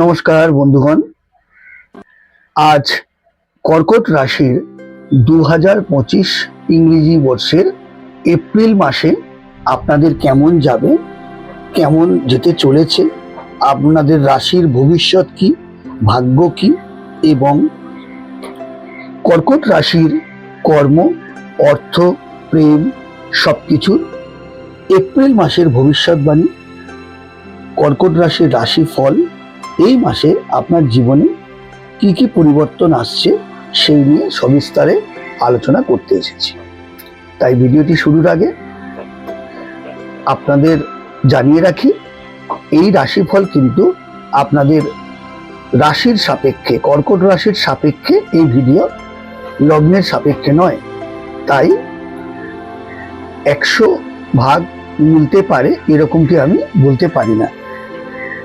নমস্কার বন্ধুগণ। আজ কর্কট রাশির দু হাজার পঁচিশ ইংরেজি বর্ষের এপ্রিল মাসে আপনাদের কেমন যাবে, কেমন যেতে চলেছে, আপনাদের রাশির ভবিষ্যৎ কি, ভাগ্য কি এবং কর্কট রাশির কর্ম, অর্থ, প্রেম সব কিছুর এপ্রিল মাসের ভবিষ্যৎবাণী, কর্কট রাশির রাশি ফল এই মাসে আপনার জীবনে কি কি পরিবর্তন আসছে সেই নিয়ে সবিস্তারে আলোচনা করতে এসেছি। তাই ভিডিওটি শুরুর আগে আপনাদের জানিয়ে রাখি, এই রাশিফল কিন্তু আপনাদের রাশির সাপেক্ষে, কর্কট রাশির সাপেক্ষে এই ভিডিও লগ্নের সাপেক্ষে নয়। তাই একশো ভাগ মিলতে পারে, এরকমটি আমি বলতে পারি না।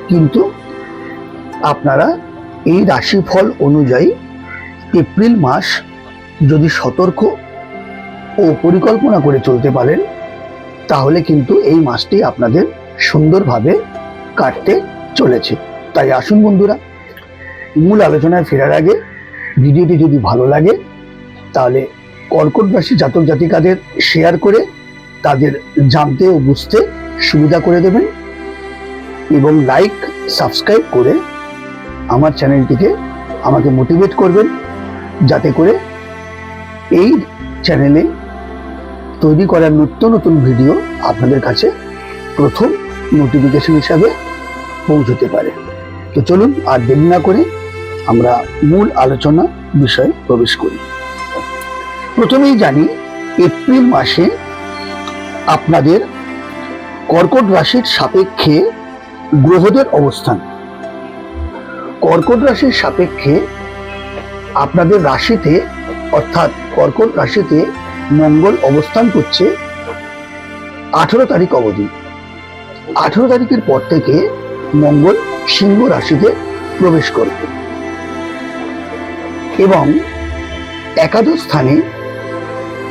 কিন্তু আপনারা এই রাশিফল অনুযায়ী এপ্রিল মাস যদি সতর্ক ও পরিকল্পনা করে চলতে পারেন, তাহলে কিন্তু এই মাসটি আপনাদের সুন্দরভাবে কাটতে চলেছে। তাই আসুন বন্ধুরা, মূল আলোচনায় ফেরার আগে ভিডিওটি যদি ভালো লাগে, তাহলে কর্কট রাশি জাতক জাতিকাদের শেয়ার করে তাদের জানতে ও বুঝতে সুবিধা করে দেবেন এবং লাইক, সাবস্ক্রাইব করে আমার চ্যানেলটিকে আমাকে মোটিভেট করবেন যাতে করে এই চ্যানেলে তৈরি করা নিত্য নতুন ভিডিও আপনাদের কাছে প্রথম নোটিফিকেশন হিসাবে পৌঁছতে পারে। তো চলুন আর দেরি না করে আমরা মূল আলোচনা বিষয়ে প্রবেশ করি। প্রথমেই জানি এপ্রিল মাসে আপনাদের কর্কট রাশির সাপেক্ষে গ্রহদের অবস্থান। কর্কট রাশির সাপেক্ষে আপনাদের রাশিতে, অর্থাৎ কর্কট রাশিতে মঙ্গল অবস্থান করছে আঠেরো তারিখ অবধি। আঠেরো তারিখের পর থেকে মঙ্গল সিংহ রাশিতে প্রবেশ করবে। এবং একাদশ স্থানে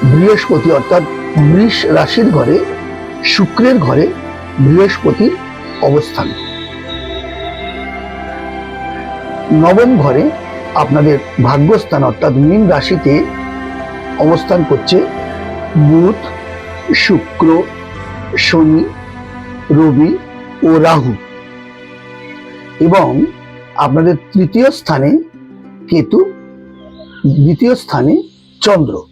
বৃহস্পতি, অর্থাৎ বৃষ রাশির ঘরে, শুক্রের ঘরে বৃহস্পতির অবস্থান। নবম ঘরে আপনাদের ভাগ্যস্থান অর্থাৎ মীন রাশিতে অবস্থান করছে বুধ, শুক্র, শনি, রবি ও রাহু। এবং আপনাদের তৃতীয় স্থানে কেতু, দ্বিতীয় স্থানে চন্দ্র।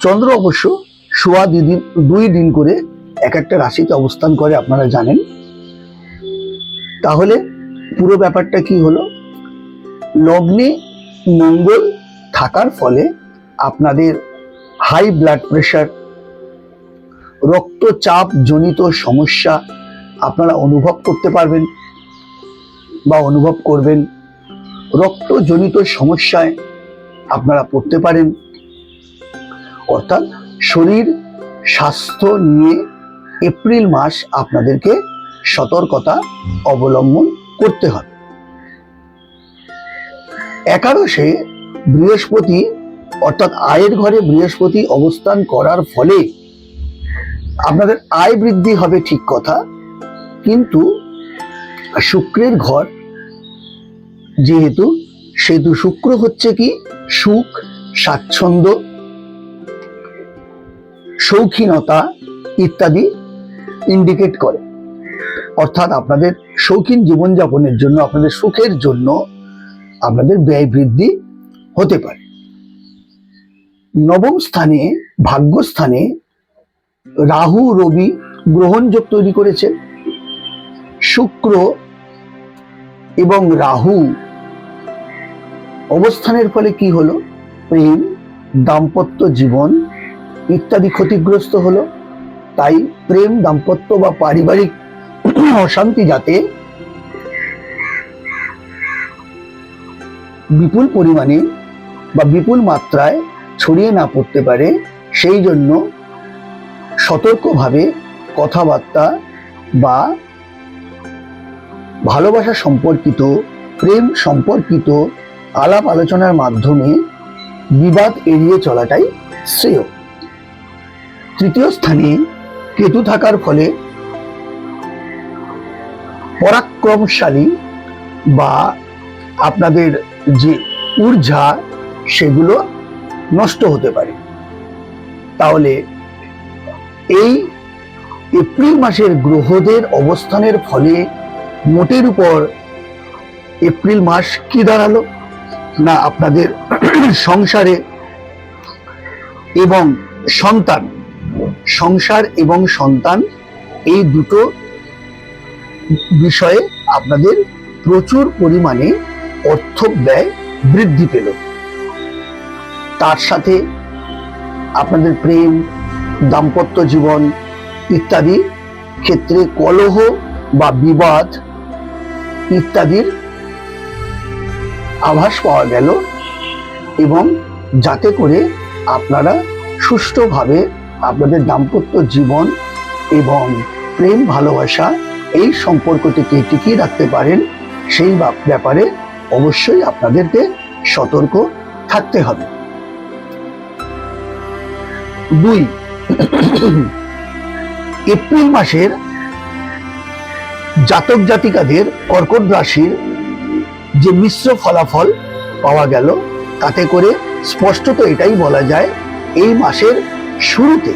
চন্দ্র অবশ্য সোয়া দুই দিন দুই দিন করে এক একটা রাশিতে অবস্থান করে, আপনারা জানেন। তাহলে পুরো ব্যাপারটা কি হলো? লগ্নে মঙ্গল থাকার ফলে আপনাদের হাই ব্লাড প্রেশার রক্তচাপ জনিত সমস্যা আপনারা অনুভব করতে পারবেন বা অনুভব করবেন। রক্তজনিত সমস্যায় আপনারা পড়তে পারেন। অর্থাৎ শরীর স্বাস্থ্য নিয়ে এপ্রিল মাস আপনাদেরকে সতর্কতা অবলম্বন করতে হবে। একাদশে বৃহস্পতি, অর্থাৎ আয়ের ঘরে বৃহস্পতি অবস্থান করার ফলে আপনাদের আয় বৃদ্ধি হবে ঠিক কথা। কিন্তু শুক্রের ঘর, যেহেতু সেহেতু শুক্র হচ্ছে কি? সুখ, স্বাচ্ছন্দ্য, শৌখিনতা ইত্যাদি ইন্ডিকেট করে। অর্থাৎ আপনাদের শৌখিন জীবনযাপনের জন্য, আপনাদের সুখের জন্য আপনাদের ব্যয় বৃদ্ধি হতে পারে। নবম স্থানে, ভাগ্যস্থানে রাহু, রবি গ্রহণযোগ তৈরি করেছে। শুক্র এবং রাহু অবস্থানের ফলে কি হলো? প্রেম, দাম্পত্য জীবন ইত্যাদি ক্ষতিগ্রস্ত হলো। তাই প্রেম, দাম্পত্য বা পারিবারিক অশান্তি যাতে বিপুল পরিমাণে বা বিপুল মাত্রায় ছড়িয়ে না পড়তে পারে, সেই জন্য সতর্কভাবে কথাবার্তা বা ভালোবাসা সম্পর্কিত, প্রেম সম্পর্কিত আলাপ আলোচনার মাধ্যমে বিবাদ এড়িয়ে চলাটাই শ্রেয়। তৃতীয় স্থানে কেতু থাকার ফলে পরাক্রমশালী বা আপনাদের যে ঊর্জা, সেগুলো নষ্ট হতে পারে। তাহলে এই এপ্রিল মাসের গ্রহদের অবস্থানের ফলে মোটের উপর এপ্রিল মাস কি দাঁড়াল? না আপনাদের সংসারে এবং সন্তান, সংসার এবং সন্তান, এই দুটো বিষয়ে আপনাদের প্রচুর পরিমাণে অর্থ ব্যয় বৃদ্ধি পেল। তার সাথে আপনাদের প্রেম, দাম্পত্য জীবন ইত্যাদি ক্ষেত্রে কলহ বা বিবাদ ইত্যাদির আভাস পাওয়া গেল এবং যাতে করে আপনারা সুষ্ঠুভাবে আপনাদের দাম্পত্য জীবন এবং প্রেম ভালোবাসা এই সম্পর্কটিকে টিকিয়ে রাখতে পারেন, সেই ব্যাপারে অবশ্যই আপনাদেরকে সতর্ক থাকতে হবে। দুই, এপ্রিল মাসের জাতক জাতিকাদের কর্কট রাশির যে মিশ্র ফলাফল পাওয়া গেল, তাতে করে স্পষ্টত এটাই বলা যায়, এই মাসের শুরুতে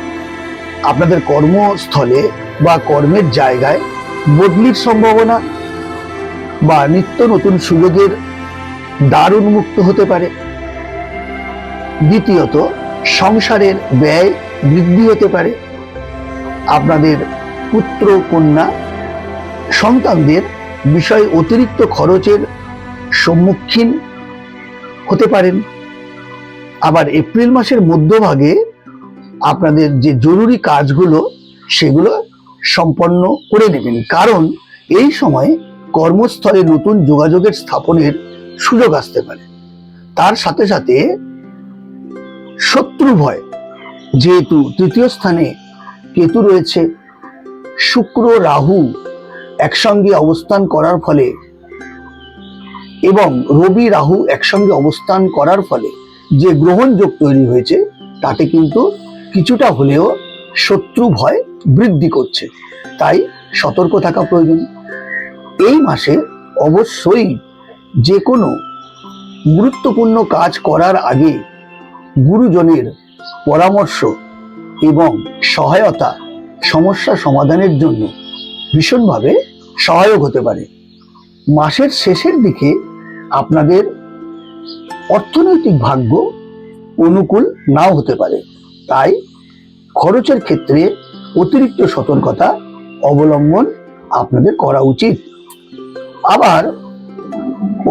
আপনাদের কর্মস্থলে বা কর্মের জায়গায় বদলির সম্ভাবনা বা নিত্য নতুন সুযোগের দ্বার উন্মুক্ত হতে পারে। দ্বিতীয়ত, সংসারের ব্যয় বৃদ্ধি হতে পারে। আপনাদের পুত্র, কন্যা, সন্তানদের বিষয়ে অতিরিক্ত খরচের সম্মুখীন হতে পারেন। আবার এপ্রিল মাসের মধ্যভাগে আপনাদের যে জরুরি কাজগুলো, সেগুলো সম্পন্ন করে নেবেন। কারণ এই সময় কর্মস্থলে নতুন যোগাযোগের স্থাপনের সুযোগ আসতে পারে। তার সাথে সাথে শত্রু ভয়, যেহেতু তৃতীয় স্থানে কেতু রয়েছে, শুক্র, রাহু একসঙ্গে অবস্থান করার ফলে এবং রবি, রাহু একসঙ্গে অবস্থান করার ফলে যে গ্রহণযোগ তৈরি হয়েছে, তাতে কিন্তু কিছুটা হলেও শত্রু ভয় বৃদ্ধি করছে। তাই সতর্ক থাকা প্রয়োজন। এই মাসে অবশ্যই যে কোনো গুরুত্বপূর্ণ কাজ করার আগে গুরুজনের পরামর্শ এবং সহায়তা সমস্যা সমাধানের জন্য ভীষণভাবে সহায়ক হতে পারে। মাসের শেষের দিকে আপনাদের অর্থনৈতিক ভাগ্য অনুকূল নাও হতে পারে। তাই খরচের ক্ষেত্রে অতিরিক্ত সতর্কতা অবলম্বন আপনাদের করা উচিত। আবার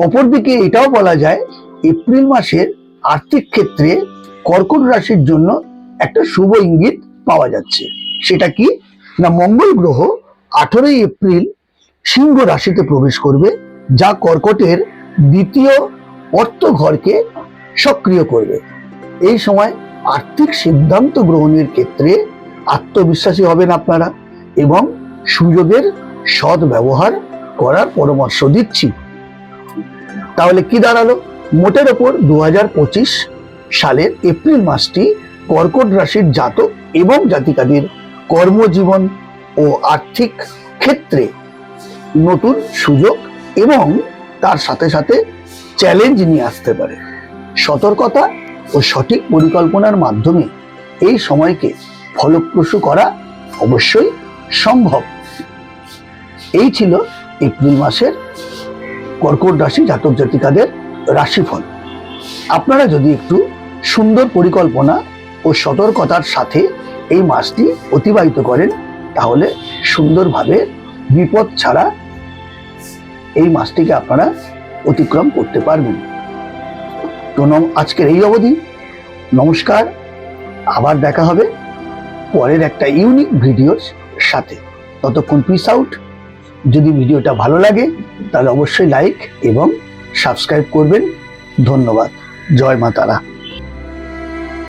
অপরদিকে এটাও বলা যায়, এপ্রিল মাসের আর্থিক ক্ষেত্রে কর্কট রাশির জন্য একটা শুভ ইঙ্গিত পাওয়া যাচ্ছে। সেটা কি? না, মঙ্গল গ্রহ আঠেরোই এপ্রিল সিংহ রাশিতে প্রবেশ করবে, যা কর্কটের দ্বিতীয় অর্থ ঘরকে সক্রিয় করবে। এই সময় আর্থিক সিদ্ধান্ত গ্রহণের ক্ষেত্রে আত্মবিশ্বাসী হবেন আপনারা এবং সুযোগের সৎ ব্যবহার করার পরামর্শ দিচ্ছি। তাহলে কি দাঁড়াল? মোটের ওপর দু হাজার পঁচিশ সালের এপ্রিল মাসটি কর্কট রাশির জাতক এবং জাতিকাদের কর্মজীবন ও আর্থিক ক্ষেত্রে নতুন সুযোগ এবং তার সাথে সাথে চ্যালেঞ্জ নিয়ে আসতে পারে। সতর্কতা ও সঠিক পরিকল্পনার মাধ্যমে এই সময়কে ফলপ্রসূ করা অবশ্যই সম্ভব। এই ছিল এপ্রিল মাসের কর্কট রাশি জাতক জাতিকাদের রাশিফল। আপনারা যদি একটু সুন্দর পরিকল্পনা ও সতর্কতার সাথে এই মাসটি অতিবাহিত করেন, তাহলে সুন্দরভাবে বিপদ ছাড়া এই মাসটিকে আপনারা অতিক্রম করতে পারবেন। তো আজকের এই অবধি। নমস্কার, আবার দেখা হবে পরের একটা ইউনিক ভিডিওর সাথে। ততক্ষণ পিস আউট যদি ভিডিওটা ভালো লাগে তাহলে অবশ্যই লাইক এবং সাবস্ক্রাইব করবেন। ধন্যবাদ। জয় মা তারা।